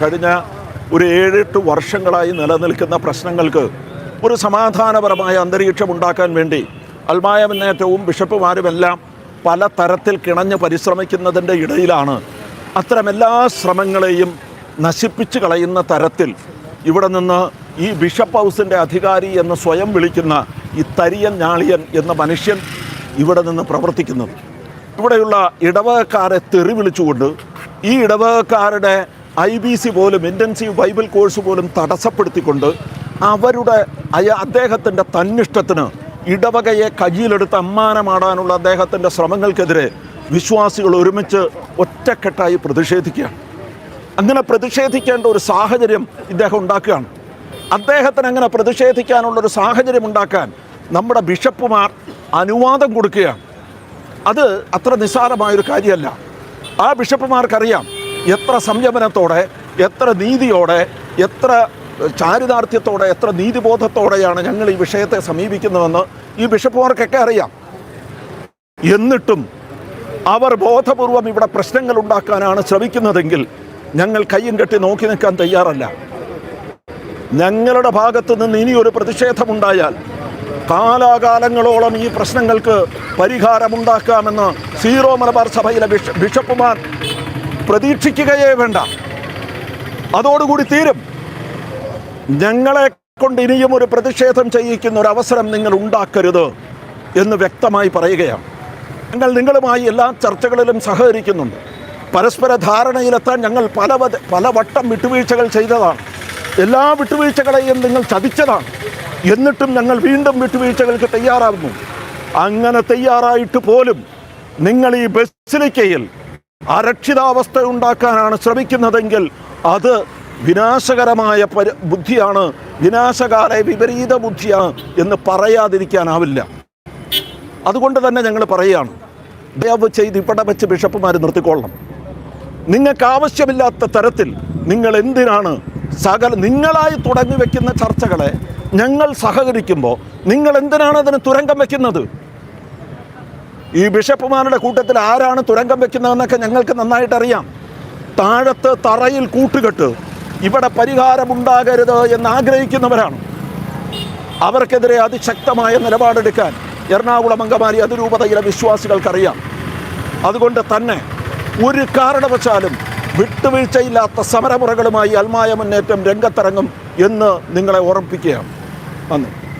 കഴിഞ്ഞ ഒരു ഏഴെട്ട് വർഷങ്ങളായി നിലനിൽക്കുന്ന പ്രശ്നങ്ങൾക്ക് ഒരു സമാധാനപരമായ അന്തരീക്ഷം ഉണ്ടാക്കാൻ വേണ്ടി അൽമായ മുന്നേറ്റവും ബിഷപ്പുമാരുമെല്ലാം പല തരത്തിൽ കിണഞ്ഞ് പരിശ്രമിക്കുന്നതിന്റെ ഇടയിലാണ് അത്തരം എല്ലാ ശ്രമങ്ങളെയും നശിപ്പിച്ച് കളയുന്ന തരത്തിൽ ഇവിടെ നിന്ന് ഈ ബിഷപ്പ് ഹൗസിന്റെ അധികാരി എന്ന് സ്വയം വിളിക്കുന്ന ഈ തരിയൻ ഞാളിയൻ എന്ന മനുഷ്യൻ ഇവിടെ നിന്ന് പ്രവർത്തിക്കുന്നത്. ഇവിടെയുള്ള ഇടവകക്കാരെ തെറി വിളിച്ചുകൊണ്ട് ഈ ഇടവകക്കാരുടെ ഐ ബി സി പോലും ഇന്റൻസീവ് ബൈബിൾ കോഴ്സ് പോലും തടസ്സപ്പെടുത്തിക്കൊണ്ട് അവരുടെ അയ അദ്ദേഹത്തിന്റെ തന്നിഷ്ടത്തിന് ഇടവകയെ കയ്യിലെടുത്ത് അമ്മാനമാടാനുള്ള അദ്ദേഹത്തിന്റെ ശ്രമങ്ങൾക്കെതിരെ വിശ്വാസികൾ ഒരുമിച്ച് ഒറ്റക്കെട്ടായി പ്രതിഷേധിക്കുകയാണ്. അങ്ങനെ പ്രതിഷേധിക്കേണ്ട ഒരു സാഹചര്യം ഇദ്ദേഹം ഉണ്ടാക്കുകയാണ്. അദ്ദേഹത്തിന് അങ്ങനെ പ്രതിഷേധിക്കാനുള്ള ഒരു സാഹചര്യം ഉണ്ടാക്കാൻ നമ്മുടെ ബിഷപ്പുമാർ അനുവാദം കൊടുക്കുകയാണ്. അത് അത്ര നിസ്സാരമായൊരു കാര്യമല്ല. ആ ബിഷപ്പുമാർക്കറിയാം എത്ര സംയമനത്തോടെ എത്ര നീതിയോടെ എത്ര ചാരിതാർത്ഥ്യത്തോടെ എത്ര നീതിബോധത്തോടെയാണ് ഞങ്ങൾ ഈ വിഷയത്തെ സമീപിക്കുന്നതെന്ന് ഈ ബിഷപ്പുമാർക്കൊക്കെ അറിയാം. എന്നിട്ടും അവർ ബോധപൂർവം ഇവിടെ പ്രശ്നങ്ങൾ ഉണ്ടാക്കാനാണ് ശ്രമിക്കുന്നതെങ്കിൽ ഞങ്ങൾ കയ്യും കെട്ടി നോക്കി നിൽക്കാൻ തയ്യാറല്ല. ഞങ്ങളുടെ ഭാഗത്ത് നിന്ന് ഇനിയൊരു പ്രതിഷേധമുണ്ടായാൽ കാലാകാലങ്ങളോളം ഈ പ്രശ്നങ്ങൾക്ക് പരിഹാരമുണ്ടാക്കാമെന്ന് സീറോ മലബാർ സഭയിലെ ബിഷ ബിഷപ്പുമാർ പ്രതീക്ഷിക്കുകയേ വേണ്ട. അതോടുകൂടി തീരും. ഞങ്ങളെ കൊണ്ട് ഇനിയും ഒരു പ്രതിഷേധം ചെയ്യിക്കുന്ന ഒരു അവസരം നിങ്ങൾ ഉണ്ടാക്കരുത് എന്ന് വ്യക്തമായി പറയുകയാണ്. ഞങ്ങൾ നിങ്ങളുമായി എല്ലാ ചർച്ചകളിലും സഹകരിക്കുന്നുണ്ട്. പരസ്പര ധാരണയിലെത്താൻ ഞങ്ങൾ പല പലവട്ടം വിട്ടുവീഴ്ചകൾ ചെയ്തതാണ്. എല്ലാ വിട്ടുവീഴ്ചകളെയും നിങ്ങൾ ചതിച്ചതാണ്. എന്നിട്ടും ഞങ്ങൾ വീണ്ടും വിട്ടുവീഴ്ചകൾക്ക് തയ്യാറാകുന്നു അങ്ങനെ തയ്യാറായിട്ട് പോലും നിങ്ങൾ ഈ ബസിലിക്കയിൽ അരക്ഷിതാവസ്ഥ ഉണ്ടാക്കാനാണ് ശ്രമിക്കുന്നതെങ്കിൽ അത് വിനാശകരമായ പരി ബുദ്ധിയാണ്. വിനാശകാല വിപരീത ബുദ്ധിയാണ് എന്ന് പറയാതിരിക്കാനാവില്ല. അതുകൊണ്ട് തന്നെ ഞങ്ങൾ പറയുകയാണ് ദയവ് ചെയ്ത് ഇവിടെ വെച്ച് ബിഷപ്പുമാർ നിർത്തിക്കൊള്ളണം നിങ്ങൾക്ക് ആവശ്യമില്ലാത്ത തരത്തിൽ നിങ്ങൾ എന്തിനാണ് സകല നിങ്ങളായി തുടങ്ങി വെക്കുന്ന ചർച്ചകളെ ഞങ്ങൾ സഹകരിക്കുമ്പോൾ നിങ്ങൾ എന്തിനാണ് അതിന് തുരങ്കം വെക്കുന്നത്? ഈ ബിഷപ്പുമാരുടെ കൂട്ടത്തിൽ ആരാണ് തുരങ്കം വെക്കുന്നതെന്നൊക്കെ ഞങ്ങൾക്ക് നന്നായിട്ട് അറിയാം താഴത്ത് തറയിൽ കൂട്ടുകെട്ട് ഇവിടെ പരിഹാരമുണ്ടാകരുത് എന്ന് ആഗ്രഹിക്കുന്നവരാണ് അവർക്കെതിരെ അതിശക്തമായ നിലപാടെടുക്കാൻ എറണാകുളം അങ്കമാലി അതിരൂപതയിലെ വിശ്വാസികൾക്കറിയാം. അതുകൊണ്ട് തന്നെ ഒരു കാരണവശാലും വിട്ടുവീഴ്ചയില്ലാത്ത സമരമുറകളുമായി അൽമായ മുന്നേറ്റം രംഗത്തിറങ്ങും എന്ന് നിങ്ങളെ ഓർമ്മിപ്പിക്കുകയാണ്. നന്ദി.